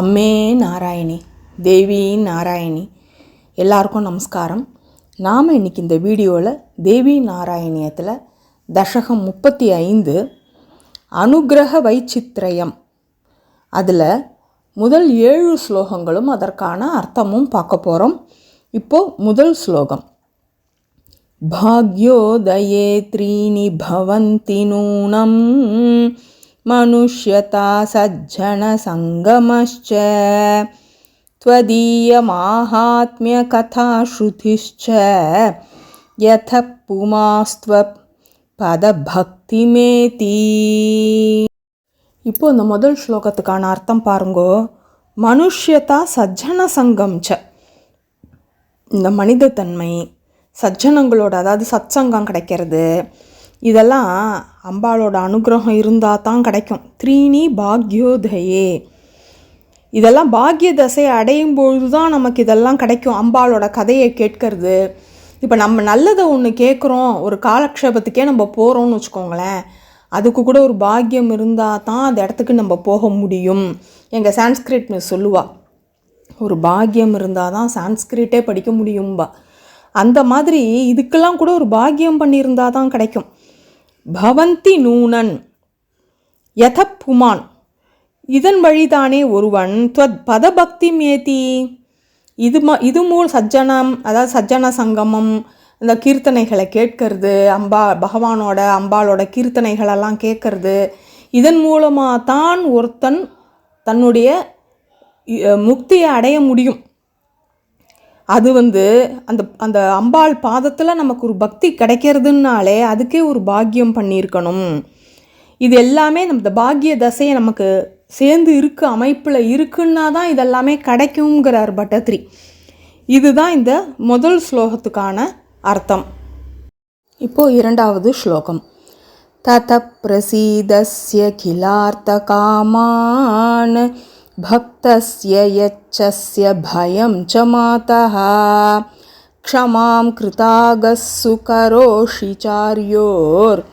அம்மே நாராயணி தேவி நாராயணி எல்லாருக்கும் நமஸ்காரம். நாம் இன்றைக்கி இந்த வீடியோவில் தேவி நாராயணியத்தில் தசகம் முப்பத்தி ஐந்து அனுகிரக வைச்சித்திரயம். அதில் முதல் ஏழு ஸ்லோகங்களும் அதற்கான அர்த்தமும் பார்க்க போகிறோம் இப்போது முதல் ஸ்லோகம். பாக்யோதயே த்ரீணி பவந்தி நூனம் मनुष्यता सज्जनसङ्गमश्च त्वदीयमाहात्म्यकथाश्रुतिश्च यथ புமாஸ்துவபதபக்திமேதி இப்போ இந்த முதல் ஸ்லோகத்துக்கான அர்த்தம் பாருங்கோ மனுஷ்யதா சஜ்ஜன சங்கம் ச இந்த மனிதத்தன்மை சஜ்ஜனங்களோட அதாவது சத்சங்கம் கிடைக்கிறது இதெல்லாம் அம்பாளோட அனுகிரகம் இருந்தால் தான் கிடைக்கும். த்ரீனி பாக்யோதயே. இதெல்லாம் பாக்ய தசை அடையும் பொழுது தான் நமக்கு இதெல்லாம் கிடைக்கும். அம்பாளோட கதையை கேட்கறது. இப்போ நம்ம நல்லதை ஒன்று கேட்குறோம் ஒரு காலக்ஷேபத்துக்கே நம்ம போகிறோம்னு வச்சுக்கோங்களேன். அதுக்கு கூட ஒரு பாக்கியம் இருந்தால் தான் அந்த இடத்துக்கு நம்ம போக முடியும். எங்கள் சான்ஸ்கிரிட் மிஸ் சொல்லுவா. ஒரு பாக்கியம் இருந்தால் தான் சான்ஸ்கிரிட்டே படிக்க முடியும்பா. அந்த மாதிரி இதுக்கெல்லாம் கூட ஒரு பாக்கியம் பண்ணியிருந்தா தான் கிடைக்கும். பவந்தி நூனன். யத புமான் இதன் வழிதானே ஒருவன் துவத் பதபக்தி மேதி இது ம இது மூல் சஜ்ஜனம் அதாவது சஜ்ஜன சங்கமம் இந்த கீர்த்தனைகளை கேட்கறது அம்பா பகவானோட அம்பாளோட கீர்த்தனைகளெல்லாம் கேட்கறது. இதன் மூலமாக தான் ஒருத்தன் தன்னுடைய முக்தியை அடைய முடியும். அது வந்து அந்த அந்த அம்பாள் பாதத்தில் நமக்கு ஒரு பக்தி கிடைக்கிறதுனாலே அதுக்கே ஒரு பாக்கியம் பண்ணியிருக்கணும். இது எல்லாமே நம்ம இந்த பாக்கிய தசையை நமக்கு சேர்ந்து இருக்கு அமைப்பில் இருக்குன்னா தான் இதெல்லாமே கிடைக்குங்கிறார் பட்டத்ரி. இதுதான் இந்த முதல் ஸ்லோகத்துக்கான அர்த்தம். இப்போ இரண்டாவது ஸ்லோகம். தத பிரசீதஸ்ய கிலார்த்த காமான் भक्तस्य यच्छस्य भयं च मातः क्षमां कृतागः सुकरोषि चार्योर्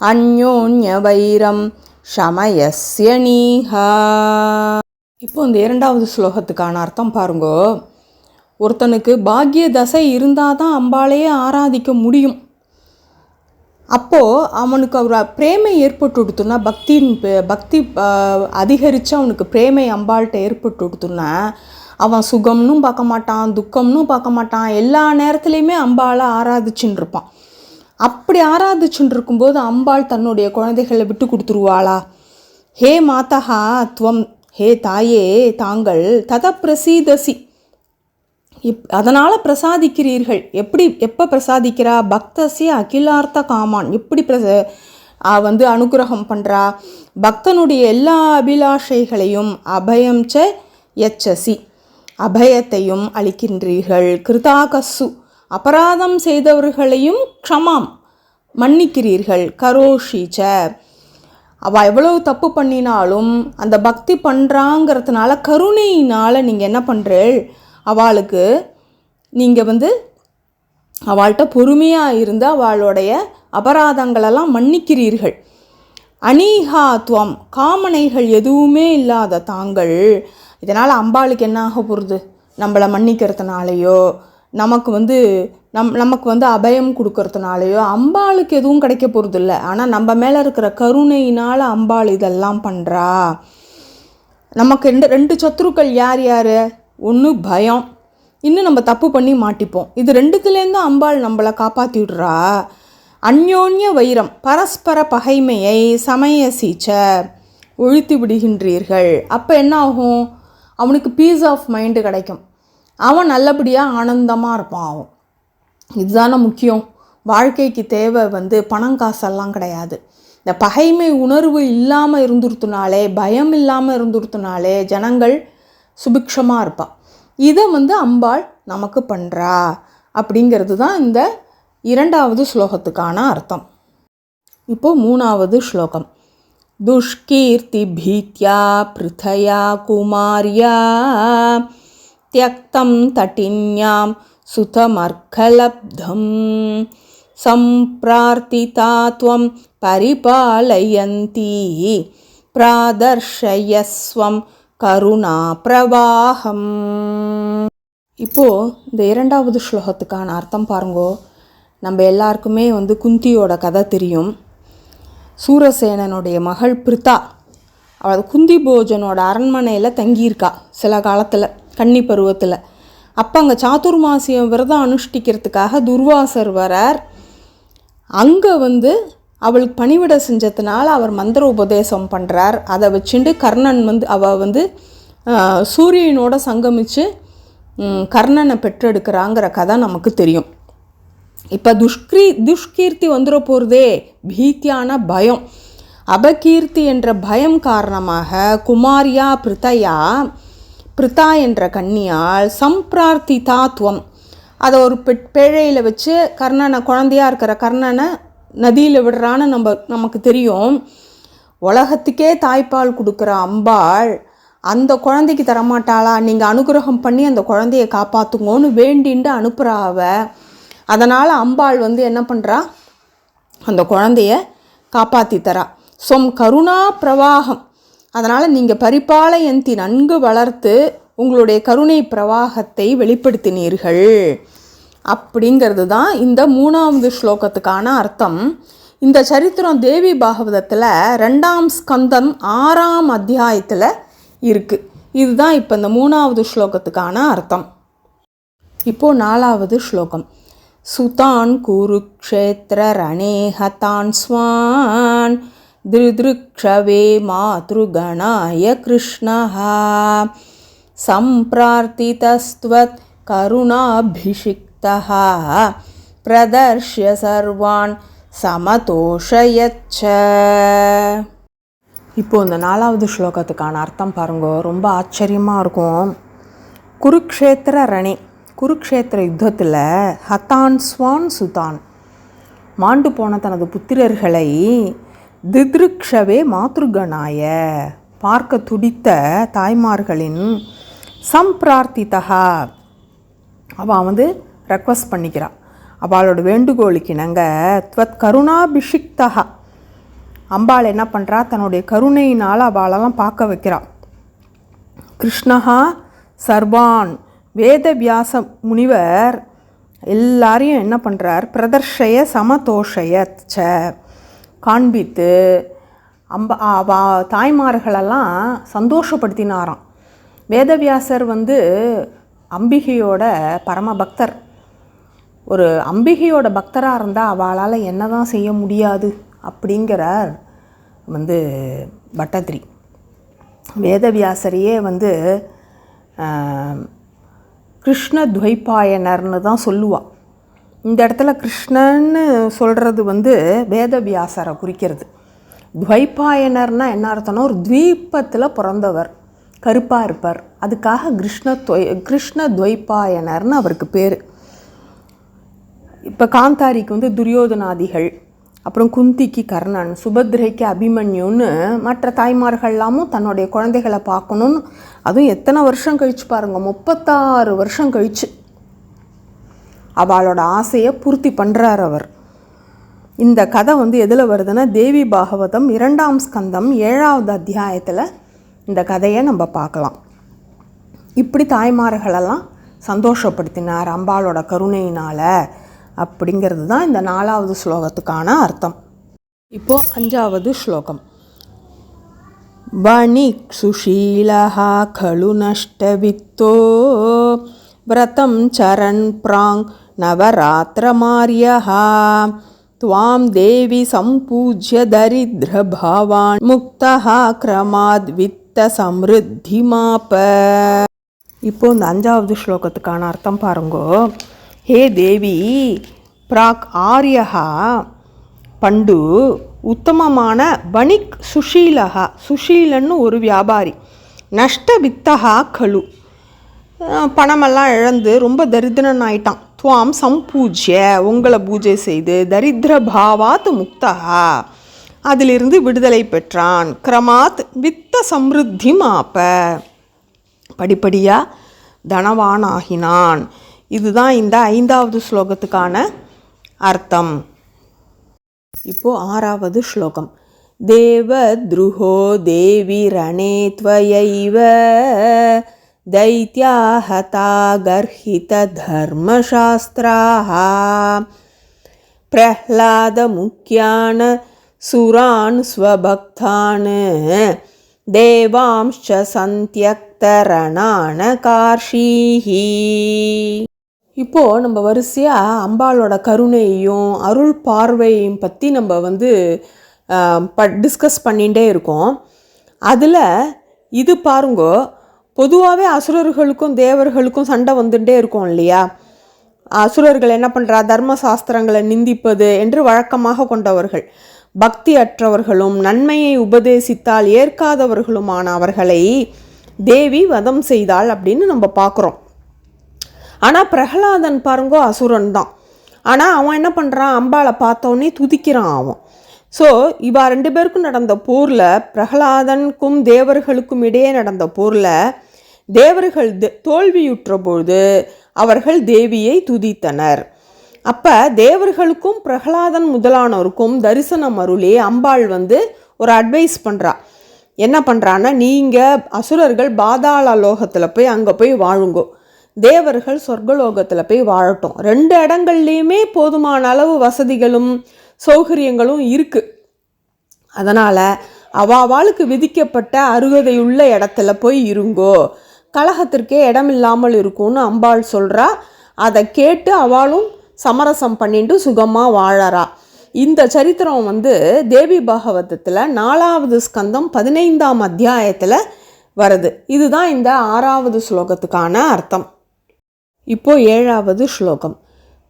அந்யோன்யவைரம் ஷமயஸ்ய நீஹா இப்போ இந்த இரண்டாவது ஸ்லோகத்துக்கான அர்த்தம் பாருங்கோ ஒருத்தனுக்கு பாக்கிய தசை இருந்தால் தான் அம்பாளையே ஆராதிக்க முடியும் அப்போது அவனுக்கு அவர் பிரேமை ஏற்பட்டு கொடுத்துனா பக்தியின் பக்தி அதிகரித்து அவனுக்கு பிரேமை அம்பாள்கிட்ட ஏற்பட்டு கொடுத்துனா அவன் சுகம்னும் பார்க்க மாட்டான் துக்கம்னும் பார்க்க மாட்டான் எல்லா நேரத்துலையுமே அம்பாளை ஆராதிச்சுன்னு இருப்பான். அப்படி ஆராதிச்சுன்னு இருக்கும்போது அம்பாள் தன்னுடைய குழந்தைகளை விட்டு கொடுத்துருவாளா? ஹே மாதா துவம் ஹே தாயே தாங்கள் தத பிரசீதசி இப் அதனால் பிரசாதிக்கிறீர்கள். எப்படி எப்போ பிரசாதிக்கிறா? பக்தசி அகிலார்த்த காமான். எப்படி பிரச வந்து அனுகிரகம் பண்ணுறா பக்தனுடைய எல்லா அபிலாஷைகளையும் அபயம் ச எச்சசி அபயத்தையும் அளிக்கின்றீர்கள். கிருதாகசு. அபராதம் செய்தவர்களையும் க்ஷமாம். மன்னிக்கிறீர்கள். கரோஷி ச. அவள் எவ்வளவு தப்பு பண்ணினாலும் அந்த பக்தி பண்ணுறாங்கிறதுனால கருணையினால் நீங்கள் என்ன பண்ணுறீள் அவளுக்கு நீங்கள் வந்து அவள்கிட்ட பொறுமையாக இருந்து அவளுடைய அபராதங்களெல்லாம் மன்னிக்கிறீர்கள். அனீகாத்வம் காமனைகள் எதுவுமே இல்லாத தாங்கள் இதனால் அம்பாளுக்கு என்ன ஆக போகிறது நம்மளை மன்னிக்கிறதுனாலையோ நமக்கு வந்து நம் நமக்கு வந்து அபயம் கொடுக்கறதுனாலையோ அம்பாளுக்கு எதுவும் கிடைக்க போகிறது இல்லை ஆனால் நம்ம மேலே இருக்கிற கருணையினால் அம்பாள் இதெல்லாம் பண்ணுறா நமக்கு ரெண்டு ரெண்டு சத்ருக்கள் யார் யார்? ஒன்று பயம். இன்னும் நம்ம தப்பு பண்ணி மாட்டிப்போம். இது ரெண்டுத்துலேருந்து அம்பாள் நம்மளை காப்பாற்றி விடுறா அந்யோன்ய வைரம் பரஸ்பர பகைமையை சமய சீச்ச ஒழித்து விடுகின்றீர்கள். அப்போ என்ன ஆகும்? அவனுக்கு பீஸ் ஆஃப் மைண்டு கிடைக்கும். அவன் நல்லபடியாக ஆனந்தமாக இருப்பான் அவன். இதுதானே முக்கியம். வாழ்க்கைக்கு தேவை வந்து பணம் காசெல்லாம் கிடையாது. இந்த பகைமை உணர்வு இல்லாமல் இருந்துருத்துனாலே பயம் இல்லாமல் இருந்துருத்துனாலே ஜனங்கள் சுபிக்ஷமாக இருப்பாள் இதை வந்து அம்பாள் நமக்கு பண்ணுறா அப்படிங்கிறது தான் இந்த இரண்டாவது ஸ்லோகத்துக்கான அர்த்தம் இப்போது மூணாவது ஸ்லோகம் துஷ்கீர்த்தி பீத்யா பிருத்தயா குமாரியா தியக்தம் தட்டின்யாம் சுதமர்க்கலப்தம் सम्प्रार्थिता त्वं परिपालयन्ती प्रादर्शयस्वं கருணா பிரவாகம் இப்போது இந்த இரண்டாவது ஸ்லோகத்துக்கான அர்த்தம் பாருங்கோ. நம்ம எல்லாருக்குமே வந்து குந்தியோட கதை தெரியும். சூரசேனனுடைய மகள் பிரித்தா அவள் குந்தி போஜனோட அரண்மனையில் தங்கியிருக்கா சில காலத்தில் கன்னி பருவத்தில். அப்போ அங்கே சாத்துர்மாசியம் விரதம் அனுஷ்டிக்கிறதுக்காக துர்வாசர் வரார். அங்கே வந்து அவளுக்கு பணிவிட செஞ்சதுனால அவர் மந்திர உபதேசம் பண்ணுறார் அதை வச்சுட்டு கர்ணன் வந்து அவள் வந்து சூரியனோட சங்கமித்து கர்ணனை பெற்றெடுக்கிறாங்கிற கதை நமக்கு தெரியும். இப்போ துஷ்கிரி துஷ்கீர்த்தி வந்துட போகிறதே பீத்தியான பயம். அபகீர்த்தி என்ற பயம் காரணமாக குமாரியா பிரித்தையா பிரித்தா என்ற கன்னியால் சம்பிரார்த்திதாத்வம் அதை ஒரு பெ பேழையில் வச்சு கர்ணனை குழந்தையா இருக்கிற கர்ணனை நதியில் விடுறான்னு நம்ம நமக்கு தெரியும். உலகத்துக்கே தாய்ப்பால் கொடுக்குற அம்பாள் அந்த குழந்தைக்கு தரமாட்டாளா? நீங்கள் அனுகிரகம் பண்ணி அந்த குழந்தைய காப்பாற்றுங்கன்னு வேண்டின்ட்டு அனுப்புகிறா அவ. அதனால் அம்பாள் வந்து என்ன பண்ணுறா அந்த குழந்தைய காப்பாற்றி தரா. சொம் கருணா பிரவாகம். அதனால் நீங்கள் பரிபாலயந்தி நன்கு வளர்த்து உங்களுடைய கருணை பிரவாகத்தை வெளிப்படுத்தினீர்கள். அப்படிங்கிறது தான் இந்த மூணாவது ஸ்லோகத்துக்கான அர்த்தம். இந்த சரித்திரம் தேவி பாகவதத்தில் ரெண்டாம் ஸ்கந்தம் ஆறாம் அத்தியாயத்தில் இருக்குது இதுதான் இப்போ இந்த மூணாவது ஸ்லோகத்துக்கான அர்த்தம். இப்போது நாலாவது ஸ்லோகம். சுதான் குருக்ஷேத்திர ரணேஹதான் ஸ்வான் திருதிருக்ஷவே மாத்ருகணாய கிருஷ்ணா சம்பிரார்த்திதஸ்துவத் கருணாபிஷிக் करुणाभिषिक्तः प्रदर्श्य सर्वान् சமதோஷயச்ச இப்போ இந்த நாலாவது ஸ்லோகத்துக்கான அர்த்தம் பாருங்க ரொம்ப ஆச்சரியமாக இருக்கும் குருக்ஷேத்திர ரணே குருக்ஷேத்திர யுத்தத்தில் ஹதான் ஸ்வான் சுதான் மாண்டு போன தனது புத்திரர்களை தித்ருக்ஷவே மாத்ருகணாய பார்க்க துடித்த தாய்மார்களின் சம்பிரார்த்திதா அவள் வந்து ரெக்வஸ்ட் பண்ணிக்கிறா. அவளோட வேண்டுகோளுக்கு இணங்க துவத் கருணாபிஷிக்தா அம்பாள் என்ன பண்ணுறா தன்னுடைய கருணையினால் அவளெல்லாம் பார்க்க வைக்கிறான் கிருஷ்ணஹா சர்வான் வேதவியாச முனிவர் எல்லாரையும் என்ன பண்ணுறார் பிரதர்ஷய சமதோஷய ச காண்பித்து அம்ப அவா தாய்மார்களெல்லாம் சந்தோஷப்படுத்தினாராம். வேதவியாசர் வந்து அம்பிகையோட பரமபக்தர். ஒரு அம்பிகையோட பக்தராக இருந்தால் அவளால் என்ன தான் செய்ய முடியாது அப்படிங்கிறார் வந்து பட்டத்ரி. வேதவியாசரையே வந்து கிருஷ்ண துவைப்பாயனர்னு தான் சொல்லுவாள் இந்த இடத்துல கிருஷ்ணன்னு சொல்கிறது வந்து வேதவியாசரை குறிக்கிறது. துவைப்பாயனர்னால் என்ன அர்த்தம்னா ஒரு துவீபத்தில் பிறந்தவர் கருப்பாக இருப்பார். அதுக்காக கிருஷ்ண துவை கிருஷ்ண துவைப்பாயனர்னு அவருக்கு பேர். இப்போ காந்தாரிக்கு வந்து துரியோதனாதிகள் அப்புறம் குந்திக்கு கர்ணன் சுபத்ரைக்கு அபிமன்யுன்னு மற்ற தாய்மார்கள்லாமும் தன்னுடைய குழந்தைகளை பார்க்கணுன்னு அதுவும் எத்தனை வருஷம் கழிச்சு பாருங்க முப்பத்தாறு வருஷம் கழிச்சு. அவளோட ஆசையை பூர்த்தி பண்ணுறார் அவர். இந்த கதை வந்து எதில் வருதுன்னா தேவி பாகவதம் இரண்டாம் ஸ்கந்தம் ஏழாவது அத்தியாயத்தில் இந்த கதையை நம்ம பார்க்கலாம். இப்படி தாய்மார்களெல்லாம் சந்தோஷப்படுத்தினார் அம்பாளோட கருணையினால். அப்படிங்கிறது தான் இந்த நாலாவது ஸ்லோகத்துக்கான அர்த்தம் இப்போது அஞ்சாவது ஸ்லோகம் वणिक् सुशीलः खलु नष्टवित्तो व्रतं चरन् प्राङ् नवरात्रमार्यः त्वां देवि सम्पूज्य दरिद्रभावान् मुक्तः क्रमाद् वित्तसमृद्धिमाप இப்போ இந்த அஞ்சாவது ஸ்லோகத்துக்கான அர்த்தம் பாருங்கோ ஹே தேவி பிராக் ஆரியஹா பண்டு உத்தமமான வணிக் சுஷீலகா சுஷீலன்னு ஒரு வியாபாரி. நஷ்ட வித்தகா கழு பணமெல்லாம் இழந்து ரொம்ப தரித்திரன் ஆயிட்டான். துவாம் சம்பூஜ்ய உங்களை பூஜை செய்து தரித்திர பாவாத் முக்தகா அதிலிருந்து விடுதலை பெற்றான். கிரமாத் வித்த சம்ருத்தி மாப்ப. படிப்படியாக தனவானாகினான். இதுதான் இந்த ஐந்தாவது ஸ்லோகத்துக்கான அர்த்தம் இப்போ ஆறாவது ஸ்லோகம் देवद्रुहो देवि रणे त्वयैव दैत्याहता गर्हितधर्मशास्त्राः प्रह्लादमुख्यान् सुरान् स्वभक्तान् देवांश्च सन्त्यक्तरणानकार्षीः இப்போ நம்ம வரிசையாக அம்பாளோட கருணையையும் அருள் பார்வையையும் பற்றி நம்ம வந்து ப டிஸ்கஸ் பண்ணிகிட்டே இருக்கோம். அதில் இது பாருங்கோ பொதுவாகவே அசுரர்களுக்கும் தேவர்களுக்கும் சண்டை வந்துட்டே இருக்கும் இல்லையா? அசுரர்கள் என்ன பண்ணுறா தர்ம சாஸ்திரங்களை நிந்திப்பது என்று வழக்கமாக கொண்டவர்கள். பக்தி அற்றவர்களும் நன்மையை உபதேசித்தால் ஏற்காதவர்களுமான அவர்களை தேவி வதம் செய்தாள் அப்படின்னு நம்ம பார்க்குறோம் ஆனால் பிரகலாதன் பாருங்கோ அசுரன் தான். ஆனால் அவன் என்ன பண்ணுறான் அம்பாளை பார்த்தோன்னே துதிக்கிறான் அவன். ஸோ இவா ரெண்டு பேருக்கும் நடந்த போரில் பிரகலாதனுக்கும் தேவர்களுக்கும் இடையே நடந்த போரில் தேவர்கள் தோல்வியுற்ற பொழுது அவர்கள் தேவியை துதித்தனர். அப்போ தேவர்களுக்கும் பிரகலாதன் முதலானோருக்கும் தரிசனம் அருளே அம்பாள் வந்து ஒரு அட்வைஸ் பண்ணுறா என்ன பண்ணுறான்னா நீங்கள் அசுரர்கள் பாதாள லோகத்தில் போய் அங்கே போய் வாழுங்கோ. தேவர்கள் சொர்க்கலோகத்தில் போய் வாழட்டும். ரெண்டு இடங்கள்லையுமே போதுமான அளவு வசதிகளும் சௌகரியங்களும் இருக்குது அதனால் அவாவாளுக்கு விதிக்கப்பட்ட அருகதையுள்ள இடத்துல போய் இருங்கோ. கலகத்திற்கே இடமில்லாமல் இருக்கும்னு அம்பாள் சொல்கிறா அதை கேட்டு அவளும் சமரசம் பண்ணிட்டு சுகமாக வாழறா. இந்த சரித்திரம் வந்து தேவி பாகவதத்தில் நாலாவது ஸ்கந்தம் பதினைந்தாம் அத்தியாயத்தில் வருது. இதுதான் இந்த ஆறாவது ஸ்லோகத்துக்கான அர்த்தம். இப்போ ஏழாவது ஸ்லோகம்.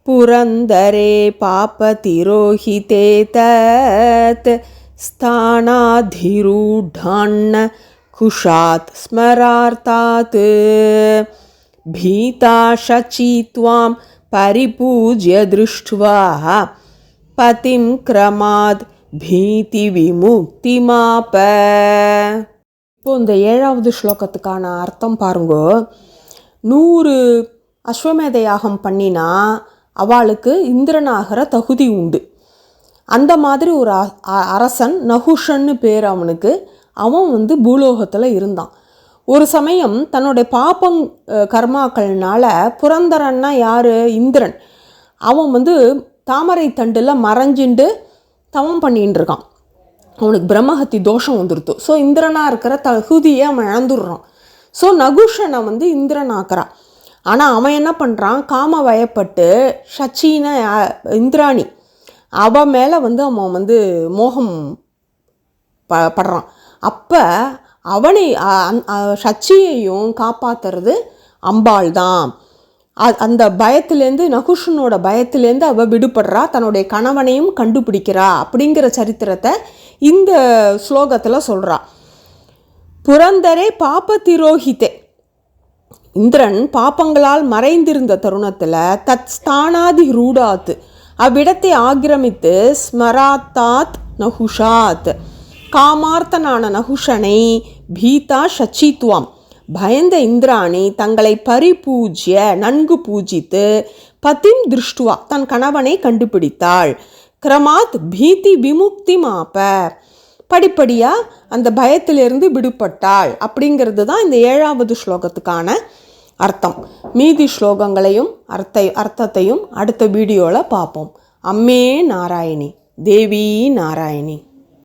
புரந்தரே பாப திரோஹிதே தத் स्थानाधिरूढान्न कुशात् स्मरार्तात् भीता शची त्वां परिपूज्य दृष्ट्वा पतिं क्रमात् भीतिविमुक्तिमाप இப்போ இந்த ஏழாவது ஸ்லோகத்துக்கான அர்த்தம் பாருங்கோ. நூறு அஸ்வமேத யாகம் பண்ணினா அவளுக்கு இந்திரனாகிற தகுதி உண்டு. அந்த மாதிரி ஒரு அ- அ- அரசன் நகுஷன்னு பேர் அவனுக்கு. அவன் வந்து பூலோகத்தில் இருந்தான். ஒரு சமயம் தன்னுடைய பாப்பம் கர்மாக்கள்னால புரந்தரன்னா யார்? இந்திரன். அவன் வந்து தாமரை தண்டில் மறைஞ்சிண்டு தவம் பண்ணிகிட்டு இருக்கான். அவனுக்கு பிரம்மஹத்தி தோஷம் வந்துடுத்து ஸோ இந்திரனாக இருக்கிற தகுதியை அவன் இழந்துடுறான். ஸோ நகுஷனை வந்து இந்திரன் ஆக்கிறான் ஆனால் அவன் என்ன பண்ணுறான் காம வயப்பட்டு ஷச்சின இந்திராணி அவன் மேலே வந்து அவன் வந்து மோகம் ப படுறான். அப்போ அவனை அந்- சச்சியையும் காப்பாத்துறது அம்பாள் தான் அ- அந்த பயத்துலேருந்து நகுஷனோட பயத்துலேருந்து அவள் விடுபடுறா. தன்னுடைய கணவனையும் கண்டுபிடிக்கிறா அப்படிங்கிற சரித்திரத்தை இந்த ஸ்லோகத்தில் சொல்கிறா புரந்தரே பாப திரோஹிதே இந்திரன் பாப்பங்களால் மறைந்திருந்த தருணத்தில் தத் ஸ்தானாதி ரூடாத் அவ்விடத்தை ஆக்கிரமித்து ஸ்மராத்தாத் நகுஷாத் காமார்த்தனான நகுஷனை பீதா ஷச்சித்வாம் பயந்த இந்திராணி தங்களை பரிபூஜ்ய நன்கு பூஜித்து பதிம் திருஷ்டுவா தன் கணவனை கண்டுபிடித்தாள். கிரமாத் பீதி விமுக்தி மாப்ப. படிப்படியாக அந்த பயத்திலிருந்து விடுபட்டாள். அப்படிங்கிறது தான் இந்த ஏழாவது ஸ்லோகத்துக்கான அர்த்தம். மீதி ஸ்லோகங்களையும் அர்த்த அர்த்தத்தையும் அடுத்த வீடியோவில் பார்ப்போம் அம்மே நாராயணி தேவி நாராயணி.